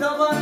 기다만